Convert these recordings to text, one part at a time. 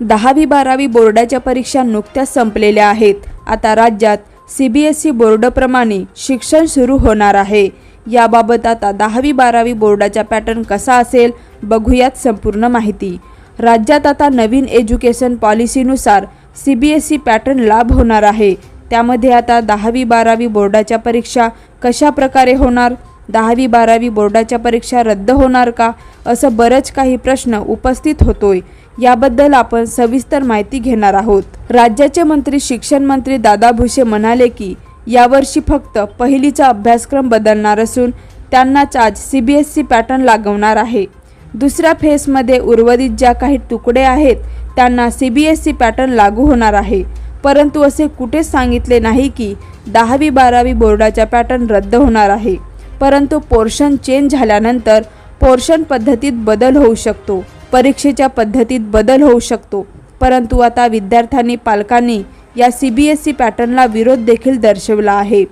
दहावी बारावी बोर्डाच्या परीक्षा नुकत्याच संपलेल्या आहेत. आता राज्यात सी बी एस ई बोर्डप्रमाणे शिक्षण सुरू होणार आहे. याबाबत आता दहावी बारावी बोर्डाचा पॅटर्न कसा असेल बघूयात संपूर्ण माहिती. राज्यात आता नवीन education पॉलिसीनुसार C B S E pattern लाभ होणार आहे. त्यामध्ये आता दहावी बारावी बोर्डाच्या परीक्षा कशा प्रकारे होणार? दहावी बारावी बोर्डाच्या परीक्षा रद्द होणार का? असं बरंच काही प्रश्न उपस्थित होतोय. याबद्दल आपण सविस्तर माहिती घेणार आहोत. राज्याचे मंत्री शिक्षण मंत्री दादा भुसे म्हणाले की यावर्षी फक्त पहिलीचा अभ्यासक्रम बदलणार असून त्यांनाच आज C B S C pattern लागवणार आहे. दुसऱ्या फेसमध्ये उर्वरित ज्या काही तुकडे आहेत त्यांना C B S C pattern लागू होणार आहे. परंतु असे कुठेच सांगितले नाही की दहावी बारावी बोर्डाचा पॅटर्न रद्द होणार आहे. परंतु पोर्शन चेंज झाल्यानंतर पोर्शन पद्धतीत बदल होऊ शकतो. परीक्षेच्या पद्धतीत बदल होऊ शकतो. परंतु आता विद्यार्थ्यांनी पालकांनी या सी बी एस ई पॅटर्नला विरोध देखील दर्शवला आहे.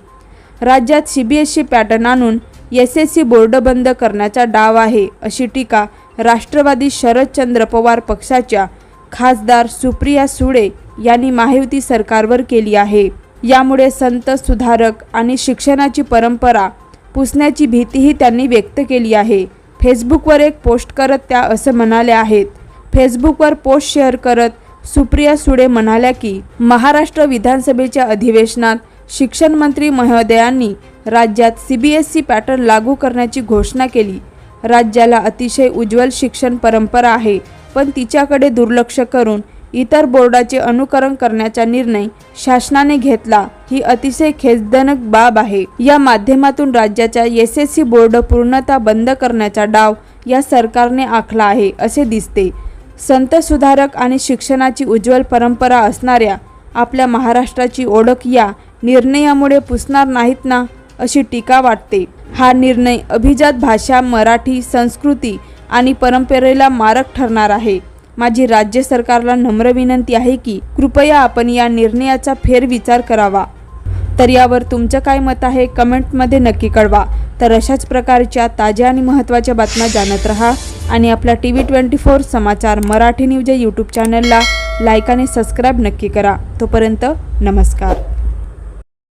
राज्यात C B S C pattern आणून एस एस सी बोर्ड बंद करण्याचा डाव आहे अशी टीका राष्ट्रवादी शरदचंद्र पवार पक्षाच्या खासदार सुप्रिया सुळे यांनी महायुती सरकारवर केली आहे. यामुळे संत सुधारक आणि शिक्षणाची परंपरा पुसण्याची भीतीही त्यांनी व्यक्त केली आहे. फेसबुकवर एक पोस्ट करत त्या असं म्हणाल्या आहेत. फेसबुकवर पोस्ट शेअर करत सुप्रिया सुडे म्हणाल्या की महाराष्ट्र विधानसभेच्या अधिवेशनात शिक्षण मंत्री महोदयांनी राज्यात C B S C pattern लागू करण्याची घोषणा केली. राज्याला अतिशय उज्ज्वल शिक्षण परंपरा आहे पण तिच्याकडे दुर्लक्ष करून इतर बोर्डाचे अनुकरण करण्याचा निर्णय शासनाने घेतला. ही अतिशय खेदजनक बाब आहे. या माध्यमातून राज्याच्या एस एस सी बोर्ड पूर्णतः बंद करण्याचा डाव या सरकारने आखला आहे असे दिसते. संत सुधारक आणि शिक्षणाची उज्ज्वल परंपरा असणाऱ्या आपल्या महाराष्ट्राची ओळख या निर्णयामुळे पुसणार नाहीत ना अशी टीका वाटते. हा निर्णय अभिजात भाषा मराठी संस्कृती आणि परंपरेला मारक ठरणार आहे. माझी राज्य सरकारला नम्र विनंती आहे की कृपया आपण या निर्णयाचा फेरविचार करावा. तर यावर तुमचं काय मत आहे कमेंटमध्ये नक्की कळवा. तर अशाच प्रकारच्या ताज्या आणि महत्त्वाच्या बातम्या जाणत रहा आणि आपल्या टी व्ही ट्वेंटी फोर समाचार मराठी न्यूज या यूट्यूब चॅनलला लाईक आणि सबस्क्राईब नक्की करा. तोपर्यंत नमस्कार.